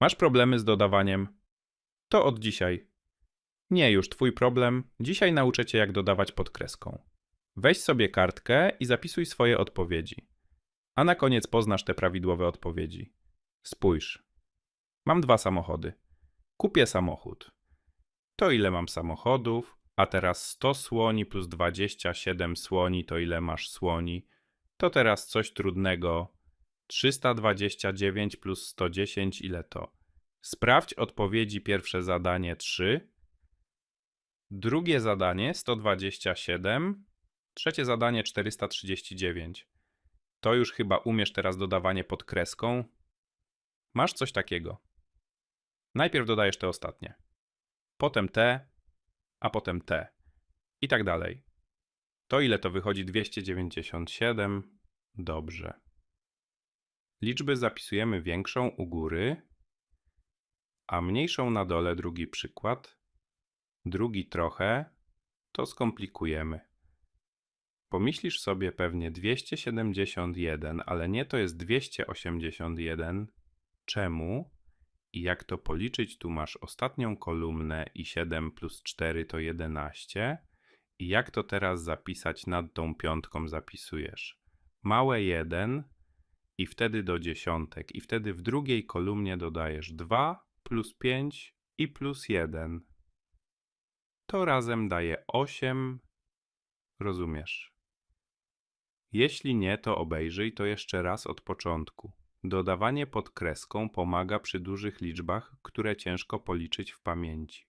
Masz problemy z dodawaniem? To od dzisiaj. Nie już twój problem. Dzisiaj nauczę cię, jak dodawać pod kreską. Weź sobie kartkę i zapisuj swoje odpowiedzi. A na koniec poznasz te prawidłowe odpowiedzi. Spójrz. Mam dwa samochody. Kupię samochód. To ile mam samochodów? A teraz 100 słoni plus 27 słoni, to ile masz słoni? To teraz coś trudnego. 329 plus 110, ile to? Sprawdź odpowiedzi pierwsze zadanie 3. Drugie zadanie 127. Trzecie zadanie 439. To już chyba umiesz teraz dodawanie pod kreską. Masz coś takiego. Najpierw dodajesz te ostatnie. Potem te, a potem te. I tak dalej. To ile to wychodzi 297? Dobrze. Liczby zapisujemy większą u góry, a mniejszą na dole drugi przykład. Drugi trochę, to skomplikujemy. Pomyślisz sobie pewnie 271, ale nie to jest 281. Czemu? I jak to policzyć, tu masz ostatnią kolumnę i 7 plus 4 to 11. I jak to teraz zapisać nad tą piątką zapisujesz? Małe 1 i wtedy do dziesiątek. I wtedy w drugiej kolumnie dodajesz 2 plus 5 i plus 1. To razem daje 8. Rozumiesz? Jeśli nie, to obejrzyj to jeszcze raz od początku. Dodawanie pod kreską pomaga przy dużych liczbach, które ciężko policzyć w pamięci.